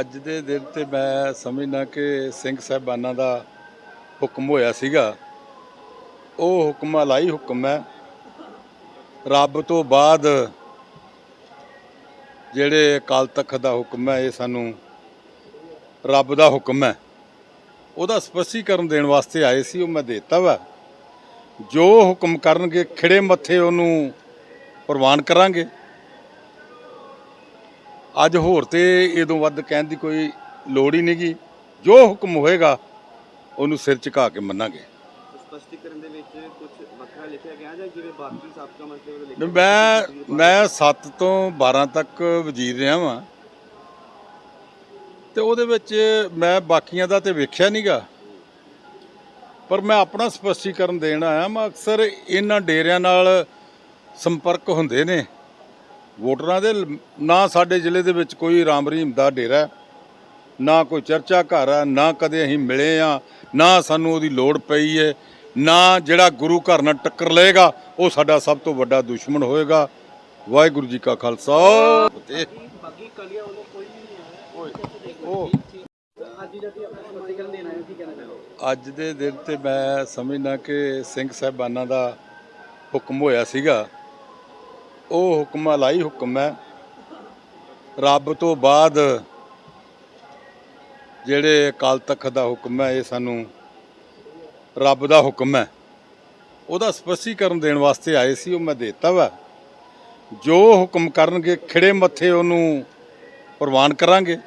ਅੱਜ ਦੇ ਦਿਨ ਤੇ ਮੈਂ ਸਮਝਦਾ ਕਿ ਸਿੰਘ ਸਾਹਿਬਾਨਾਂ ਦਾ ਹੁਕਮ ਹੋਇਆ ਸੀਗਾ। ਉਹ ਹੁਕਮ, ਅਲਾਈ ਹੁਕਮ ਹੈ। ਰੱਬ ਤੋਂ ਬਾਅਦ ਜਿਹੜੇ ਅਕਾਲ ਤਖਤ ਦਾ ਹੁਕਮ ਹੈ, ਇਹ ਸਾਨੂੰ ਰੱਬ ਦਾ ਹੁਕਮ ਹੈ। ਉਹਦਾ ਸਪਸ਼ਟੀਕਰਨ ਦੇਣ ਵਾਸਤੇ ਆਏ ਸੀ, ਉਹ ਮੈਂ ਦੇਤਾ ਵਾ। ਜੋ ਹੁਕਮ ਕਰਨਗੇ, ਖਿੜੇ ਮੱਥੇ ਉਹਨੂੰ ਪ੍ਰਵਾਨ ਕਰਾਂਗੇ। ਅੱਜ ਹੋਰ ਤੇ ਇਦੋਂ ਵੱਧ ਕਹਿਣ ਦੀ ਕੋਈ ਲੋੜ ਹੀ ਨਹੀਂਗੀ। ਜੋ ਹੁਕਮ ਹੋਏਗਾ ਉਹਨੂੰ ਸਿਰ ਝੁਕਾ ਕੇ ਮੰਨਾਂਗੇ। ਸਪਸ਼ਟੀਕਰਨ ਦੇ ਵਿੱਚ ਕੁਝ ਵੱਖਰਾ ਲਿਖਿਆ ਗਿਆ ਜਾਂ ਜਿਵੇਂ ਬਾਕੀ ਸਾਬਕਾ ਮੰਤਰੀ ਵੱਲੋਂ ਲਿਖਿਆ ਮੈਂ ਮੈਂ 7 ਤੋਂ 12 ਤੱਕ ਵਜ਼ੀਰ ਰਿਹਾ ਵਾਂ। ਤੇ ਉਹਦੇ ਵਿੱਚ ਮੈਂ ਬਾਕੀਆਂ ਦਾ ਤੇ ਵੇਖਿਆ ਨਹੀਂਗਾ ਪਰ ਮੈਂ ਆਪਣਾ ਸਪਸ਼ਟੀਕਰਨ ਦੇਣ ਆਇਆ ਮੈਂ ਅਕਸਰ ਇਹਨਾਂ ਡੇਰਿਆਂ ਨਾਲ ਸੰਪਰਕ ਹੁੰਦੇ ਨੇ। ਵੋਟਰਾਂ ਦੇ ਨਾ ਸਾਡੇ ਜ਼ਿਲ੍ਹੇ ਦੇ ਵਿੱਚ ਕੋਈ ਰਾਮ ਰਹੀਮ ਦਾ ਡੇਰਾ ਨਾ ਕੋਈ ਚਰਚਾ ਘਰ ਆ ਨਾ ਕਦੇ ਅਸੀਂ ਮਿਲੇ ਆ ਨਾ ਸਾਨੂੰ ਉਹਦੀ ਲੋੜ ਪਈ ਹੈ ਨਾ ਜਿਹੜਾ ਗੁਰੂ ਘਰ ਨਾਲ ਟੱਕਰ ਲਏਗਾ ਉਹ ਸਾਡਾ ਸਭ ਤੋਂ ਵੱਡਾ ਦੁਸ਼ਮਣ ਹੋਏਗਾ। ਵਾਹਿਗੁਰੂ ਜੀ ਕਾ ਖਾਲਸਾ। ਫਤਿਹ ਬਾਕੀ ਕਲੀਆਂ ਵੱਲੋਂ ਕੋਈ ਵੀ ਨਹੀਂ ਆਇਆ। ਉਹ ਅੱਜ ਦੇ ਦਿਨ ਤੇ ਮੈਂ ਸਮਝਦਾ ਕਿ ਸਿੰਘ ਸਾਹਿਬਾਨਾਂ ਦਾ ਹੁਕਮ ਹੋਇਆ ਸੀਗਾ। ਉਹ ਹੁਕਮ, ਅਲਾਈ ਹੁਕਮ ਹੈ। ਰੱਬ ਤੋਂ ਬਾਅਦ ਜਿਹੜੇ ਅਕਾਲ ਤਖਤ ਦਾ ਹੁਕਮ ਹੈ, ਇਹ ਸਾਨੂੰ ਰੱਬ ਦਾ ਹੁਕਮ ਹੈ। ਉਹਦਾ ਸਪਸ਼ਟੀਕਰਨ ਦੇਣ ਵਾਸਤੇ ਆਏ ਸੀ, ਉਹ ਮੈਂ ਦੇਤਾ ਵਾ। ਜੋ ਹੁਕਮ ਕਰਨਗੇ, ਖਿੜੇ ਮੱਥੇ ਉਹਨੂੰ ਪ੍ਰਵਾਨ ਕਰਾਂਗੇ।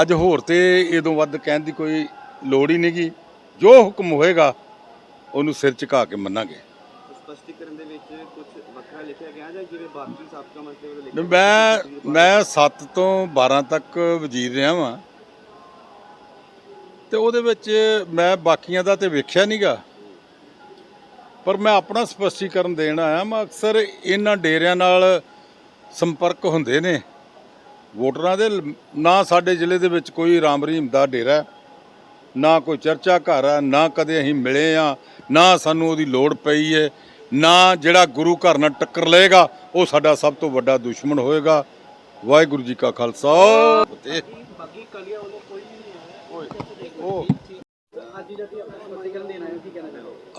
ਅੱਜ ਹੋਰ ਤੇ ਇਦੋਂ ਵੱਧ ਕਹਿਣ ਦੀ ਕੋਈ ਲੋੜ ਹੀ ਨਹੀਂਗੀ ਜੋ ਹੁਕਮ ਹੋਏਗਾ, ਉਹਨੂੰ ਸਿਰ ਝੁਕਾ ਕੇ ਮੰਨਾਂਗੇ। ਕੁਝ ਵੱਖਰਾ ਲਿਖਿਆ ਗਿਆ ਜਾਂ ਜਿਵੇਂ ਬਾਕੀ ਸਾਬਕਾ ਮੰਤਰੀ ਵੱਲੋਂ ਲਿਖਿਆ ਮੈਂ ਮੈਂ 7 ਤੋਂ 12 ਤੱਕ ਵਜ਼ੀਰ ਰਿਹਾ ਵਾਂ। ਤੇ ਉਹਦੇ ਵਿੱਚ ਮੈਂ ਬਾਕੀਆਂ ਦਾ ਤੇ ਵੇਖਿਆ ਨਹੀਂਗਾ ਪਰ ਮੈਂ ਆਪਣਾ ਸਪਸ਼ਟੀਕਰਨ ਦੇਣ ਆਇਆ ਮੈਂ ਅਕਸਰ ਇਹਨਾਂ ਡੇਰਿਆਂ ਨਾਲ ਸੰਪਰਕ ਹੁੰਦੇ ਨੇ। ਵੋਟਰਾਂ ਦੇ ਨਾ ਸਾਡੇ ਜ਼ਿਲ੍ਹੇ ਦੇ ਵਿੱਚ ਕੋਈ ਰਾਮ ਰਹੀਮ ਦਾ ਡੇਰਾ ਨਾ ਕੋਈ ਚਰਚਾ ਘਰ ਆ ਨਾ ਕਦੇ ਅਸੀਂ ਮਿਲੇ ਆ ਨਾ ਸਾਨੂੰ ਉਹਦੀ ਲੋੜ ਪਈ ਹੈ। ਨਾ ਜਿਹੜਾ ਗੁਰੂ ਘਰ ਨਾਲ ਟੱਕਰ ਲਏਗਾ, ਉਹ ਸਾਡਾ ਸਭ ਤੋਂ ਵੱਡਾ ਦੁਸ਼ਮਣ ਹੋਏਗਾ। ਵਾਹਿਗੁਰੂ ਜੀ ਕਾ ਖਾਲਸਾ। ਬਾਕੀ ਕਲੀਆਂ ਵੱਲੋਂ ਕੋਈ ਨਹੀਂ ਉਹ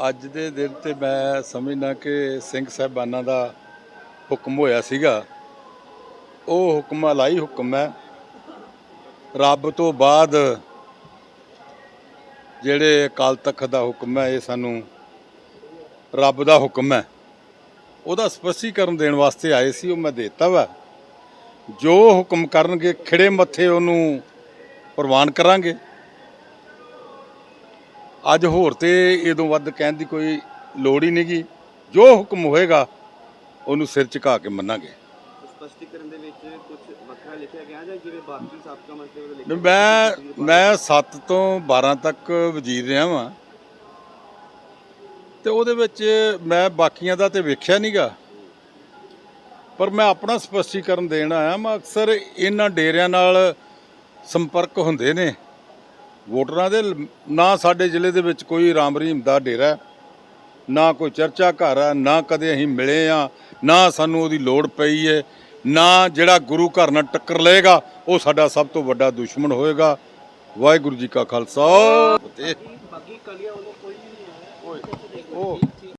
ਅੱਜ ਦੇ ਦਿਨ ਤੇ ਮੈਂ ਸਮਝਣਾ ਕਿ ਸਿੰਘ ਸਾਹਿਬਾਨਾਂ ਦਾ ਹੁਕਮ ਹੋਇਆ ਸੀਗਾ। ਉਹ ਹੁਕਮ ਅਲਾਈ ਹੁਕਮ ਹੈ। ਰੱਬ ਤੋਂ ਬਾਅਦ ਜਿਹੜੇ ਅਕਾਲ ਤਖਤ ਦਾ ਹੁਕਮ ਹੈ, ਇਹ ਸਾਨੂੰ ਰੱਬ ਦਾ ਹੁਕਮ ਹੈ। ਉਹਦਾ ਸਪਸ਼ਟੀਕਰਨ ਦੇਣ ਵਾਸਤੇ ਆਏ ਸੀ ਉਹ ਮੈਂ ਦੇਤਾ ਵਾ। ਜੋ ਹੁਕਮ ਕਰਨਗੇ ਖਿੜੇ ਮੱਥੇ ਉਹਨੂੰ ਪ੍ਰਵਾਨ ਕਰਾਂਗੇ। ਅੱਜ ਹੋਰ ਤੇ ਇਦੋਂ ਵੱਧ ਕਹਿਣ ਦੀ ਕੋਈ ਲੋੜ ਹੀ ਨਹੀਂਗੀ ਜੋ ਹੁਕਮ ਹੋਏਗਾ ਉਹਨੂੰ ਸਿਰ ਝੁਕਾ ਕੇ ਮੰਨਾਂਗੇ। ਸਪਸ਼ਟੀਕਰਨ ਦੇ ਵਿੱਚ ਕੁਝ ਵੱਖਰਾ ਲਿਖਿਆ ਗਿਆ ਜਾਂ ਜਿਵੇਂ ਬਾਕੀ ਸਾਬਕਾ ਮੰਤਰੀ ਵੱਲੋਂ ਲਿਖਿਆ ਮੈਂ ਮੈਂ 7 ਤੋਂ 12 ਤੱਕ ਵਜ਼ੀਰ ਰਿਹਾ ਵਾਂ। ਤੇ ਉਹਦੇ ਵਿੱਚ ਮੈਂ ਬਾਕੀਆਂ ਦਾ ਤੇ ਵੇਖਿਆ ਨਹੀਂਗਾ ਪਰ ਮੈਂ ਆਪਣਾ ਸਪਸ਼ਟੀਕਰਨ ਦੇਣ ਆਇਆ ਮੈਂ ਅਕਸਰ ਇਹਨਾਂ ਡੇਰਿਆਂ ਨਾਲ ਸੰਪਰਕ ਹੁੰਦੇ ਨੇ। ਵੋਟਰਾਂ ਦੇ ਨਾ ਸਾਡੇ ਜ਼ਿਲ੍ਹੇ ਦੇ ਵਿੱਚ ਕੋਈ ਰਾਮ ਰਹੀਮ ਦਾ ਡੇਰਾ ਨਾ ਕੋਈ ਚਰਚਾ ਘਰ ਆ ਨਾ ਕਦੇ ਅਸੀਂ ਮਿਲੇ ਆ ਨਾ ਸਾਨੂੰ ਉਹਦੀ ਲੋੜ ਪਈ ਹੈ ਨਾ ਜਿਹੜਾ ਗੁਰੂ ਘਰ ਨਾਲ ਟੱਕਰ ਲਏਗਾ, ਉਹ ਸਾਡਾ ਸਭ ਤੋਂ ਵੱਡਾ ਦੁਸ਼ਮਣ ਹੋਏਗਾ। ਵਾਹਿਗੁਰੂ ਜੀ ਕਾ ਖਾਲਸਾ। ਬਾਕੀ ਕਲੀਆਂ ਵੱਲੋਂ ਕੋਈ ਵੀ ਨਹੀਂ ਆਇਆ ਉਹ